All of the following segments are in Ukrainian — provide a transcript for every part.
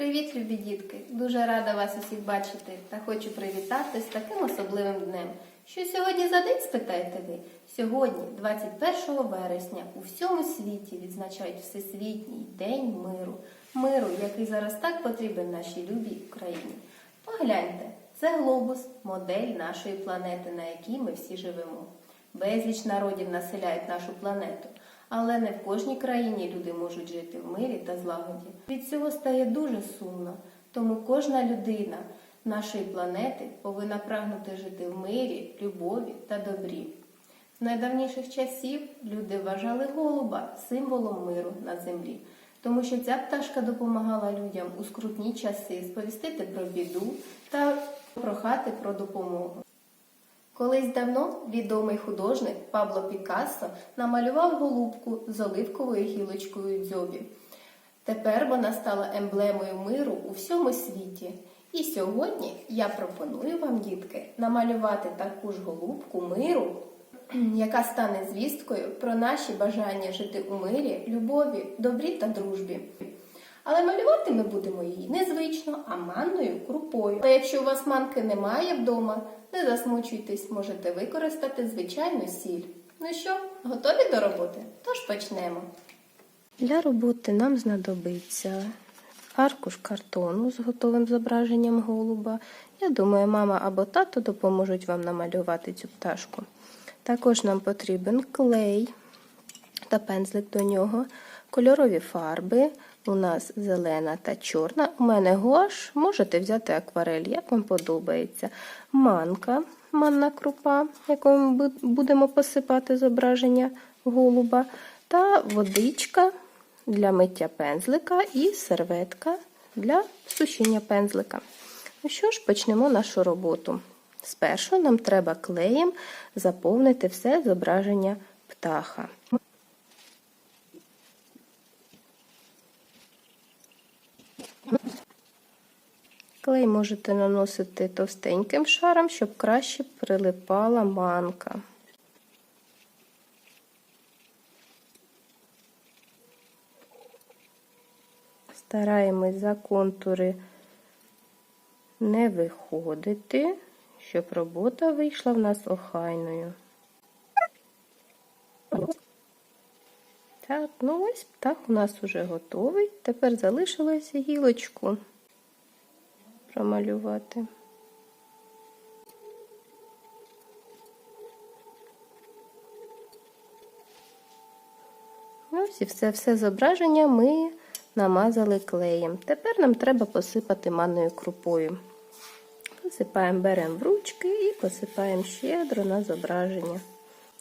Привіт, любі дітки! Дуже рада вас усіх бачити та хочу привітати з таким особливим днем. Що сьогодні за день, спитаєте ви? Сьогодні, 21 вересня, у всьому світі відзначають Всесвітній день миру. Миру, який зараз так потрібен нашій любій Україні. Погляньте, це глобус, модель нашої планети, на якій ми всі живемо. Безліч народів населяють нашу планету, але не в кожній країні люди можуть жити в мирі та злагоді. Від цього стає дуже сумно, тому кожна людина нашої планети повинна прагнути жити в мирі, любові та добрі. З найдавніших часів люди вважали голуба символом миру на землі, тому що ця пташка допомагала людям у скрутні часи сповістити про біду та прохати про допомогу. Колись давно відомий художник Пабло Пікассо намалював голубку з оливковою гілочкою дзьобі. Тепер вона стала емблемою миру у всьому світі. І сьогодні я пропоную вам, дітки, намалювати таку ж голубку миру, яка стане звісткою про наші бажання жити у мирі, любові, добрі та дружбі. Але малювати ми будемо її незвично, а манною крупою. Але якщо у вас манки немає вдома, не засмучуйтесь, можете використати звичайну сіль. Ну що, готові до роботи? Тож почнемо. Для роботи нам знадобиться аркуш картону з готовим зображенням голуба. Я думаю, мама або тато допоможуть вам намалювати цю пташку. Також нам потрібен клей та пензлик до нього, кольорові фарби. У нас зелена та чорна. У мене гуаш, можете взяти акварель, як вам подобається. Манка, манна крупа, якою ми будемо посипати зображення голуба, та водичка для миття пензлика і серветка для сушіння пензлика. Ну що ж, почнемо нашу роботу. Спершу нам треба клеєм заповнити все зображення птаха. Клей можете наносити товстеньким шаром, щоб краще прилипала манка. Стараємось за контури не виходити, щоб робота вийшла в нас охайною. Так, ну ось птах у нас уже готовий. Тепер залишилося гілочку промалювати. Ось і все, все зображення ми намазали клеєм. Тепер нам треба посипати манною крупою. Посипаємо, беремо в ручки і посипаємо щедро на зображення.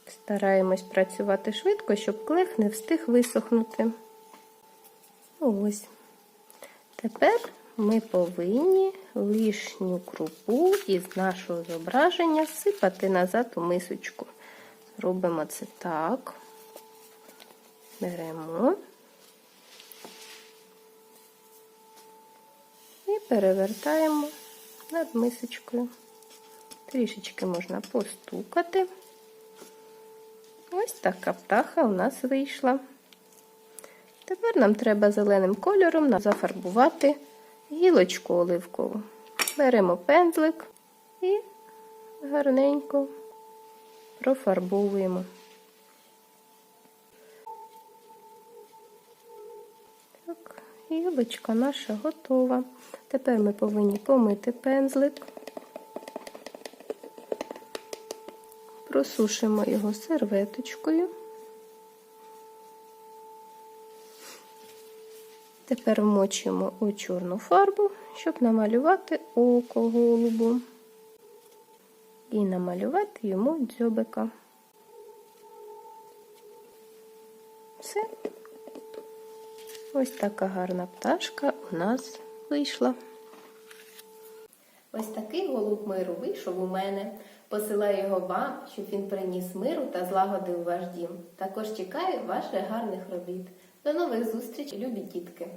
Стараємось працювати швидко, щоб клех не встиг висохнути. Ось. Тепер ми повинні лишню крупу із нашого зображення сипати назад у мисочку. Робимо це так. Беремо і перевертаємо над мисочкою. Трішечки можна постукати. Ось така птаха у нас вийшла. Тепер нам треба зеленим кольором зафарбувати гілочку оливкову. Беремо пензлик і гарненько профарбовуємо. Так, гілочка наша готова. Тепер ми повинні помити пензлик, просушимо його серветочкою. Тепер вмочимо у чорну фарбу, щоб намалювати око голубу і намалювати йому дзьобика. Все. Ось така гарна пташка у нас вийшла. Ось такий голуб миру вийшов у мене. Посилаю його вам, щоб він приніс миру та злагодив ваш дім. Також чекаю ваших гарних робіт. До нових зустрічей, любі дітки!